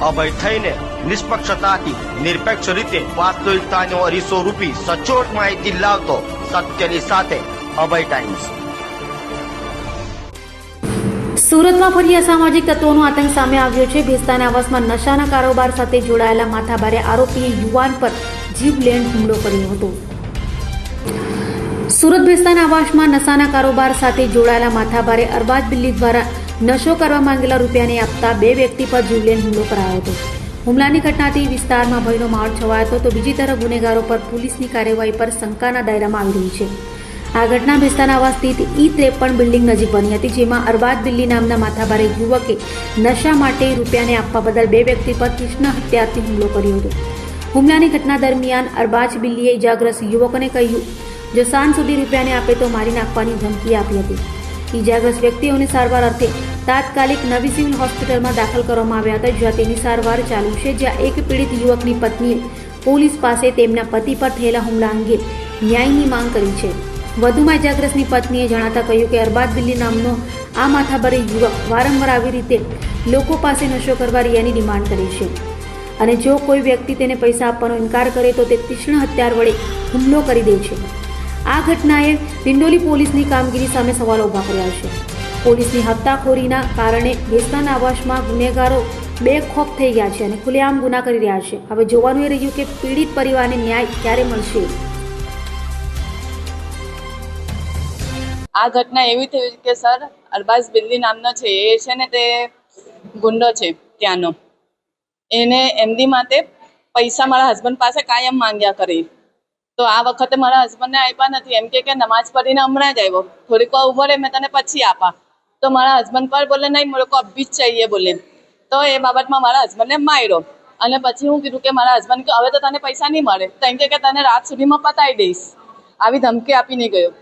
અભય થઈને નિષ્પક્ષતાથી, નિરપેક્ષ રીતે વાસ્તવિકતાનો અરીસો રૂપી સચોટ માહિતી લાવતો સત્યની સાથે અભય ટાઈમ્સ. સુરતમાં ફરી અસામાજિક તત્વોનો આતંક સામે આવ્યો છે. ભેસ્તાના આવાસમાં નશાના કારોબાર સાથે જોડાયેલા માથાભારે આરોપીએ યુવાન પર જીવલેણ હુમલો કર્યો હતો. સુરત ભેસ્તાના આવાસમાં નશાના કારોબાર સાથે જોડાયેલા માથાભારે અરબાજ બિલ્લી દ્વારા નશો કરવા માંગેલા રૂપિયાને આપતા બે વ્યક્તિ પર જીવલેણ હુમલો કરાયો હતો. હુમલાની ઘટનાથી વિસ્તારમાં ભયનો માહોલ છવાયો હતો તો બીજી તરફ ગુનેગારો પર પોલીસની કાર્યવાહી પર શંકાના દાયરામાં આવી રહી છે. આ ઘટના ભેસ્તાનાવા સ્થિત ઈ ત્રેપન બિલ્ડિંગ નજીક બની હતી, જેમાં અરબાજ બિલ્લી નામના માથાભારે યુવકે નશા માટે રૂપિયાને આપવા બદલ બે વ્યક્તિ પર કૃષ્ણ હત્યાથી હુમલો કર્યો હતો. હુમલાની ઘટના દરમિયાન અરબાજ બિલ્લીએ ઇજાગ્રસ્ત યુવકોને કહ્યું, જો સાંજ સુધી રૂપિયાને આપે તો મારી નાખવાની ધમકી આપી હતી. ઇજાગ્રસ્ત વ્યક્તિઓને સારવાર અર્થે તાત્કાલિક નવી સિવિલ હોસ્પિટલમાં દાખલ કરવામાં આવ્યા હતા, જ્યાં તેની સારવાર ચાલુ છે, જ્યાં એક પીડિત યુવકની પત્નીએ પોલીસ પાસે તેમના પતિ પર થયેલા હુમલા અંગે ન્યાયની માંગ કરી છે. વધુમાં ઇજાગ્રસ્તની પત્નીએ જણાતા કહ્યું કે, અરબાદ દિલ્હી નામનો આ માથાભરે યુવક વારંવાર આવી રીતે લોકો પાસે નશો કરવા રિયાની ડિમાન્ડ કરે છે. અને જો કોઈ વ્યક્તિ તેને પૈસા આપવાનો ઇનકાર કરે, તો તે તીક્ષ્ણ હથિયાર વડે હુમલો કરી દે છે. આ ઘટનાએ ડિંડોલી પોલીસની કામગીરી સામે સવાલો ઊભા કર્યા છે. પોલીસની હપ્તાખોરીના કારણે ભેસ્તાના આવાસમાં ગુનેગારો બેખોફ થઈ ગયા છે અને ખુલ્લેઆમ ગુના કરી રહ્યા છે. હવે જોવાનું એ રહ્યું કે પીડિત પરિવારને ન્યાય ક્યારે મળશે? આ ઘટના એવી થઈ કે સર, અરબાઝ બિલ્લી નામનો છે, એ છે ને તે ગુંડો છે, ત્યાંનો. એને એમની માટે પૈસા મારા હસબન્ડ પાસે કાયમ માંગ્યા કરી. તો આ વખતે મારા હસબન્ડને આપ્યા નથી. એમ કે નમાઝ પઢીને હમણાં જ આવ્યો. થોડીક વાર ઊભો રહે, મેં તને પછી આપા. તો મારા હસબન્ડ પર બોલે, નહીં મેરે કો અભી જ ચાહીએ, બોલે. તો એ બાબતમાં મારા હસબન્ડને માર્યો. અને પછી હું કીધું કે મારા હસબન્ડ કે, હવે તો તને પૈસા નહીં મળે. તો એમ કે તને રાત સુધીમાં પતાવી દઈશ. આવી ધમકી આપીને ગયો.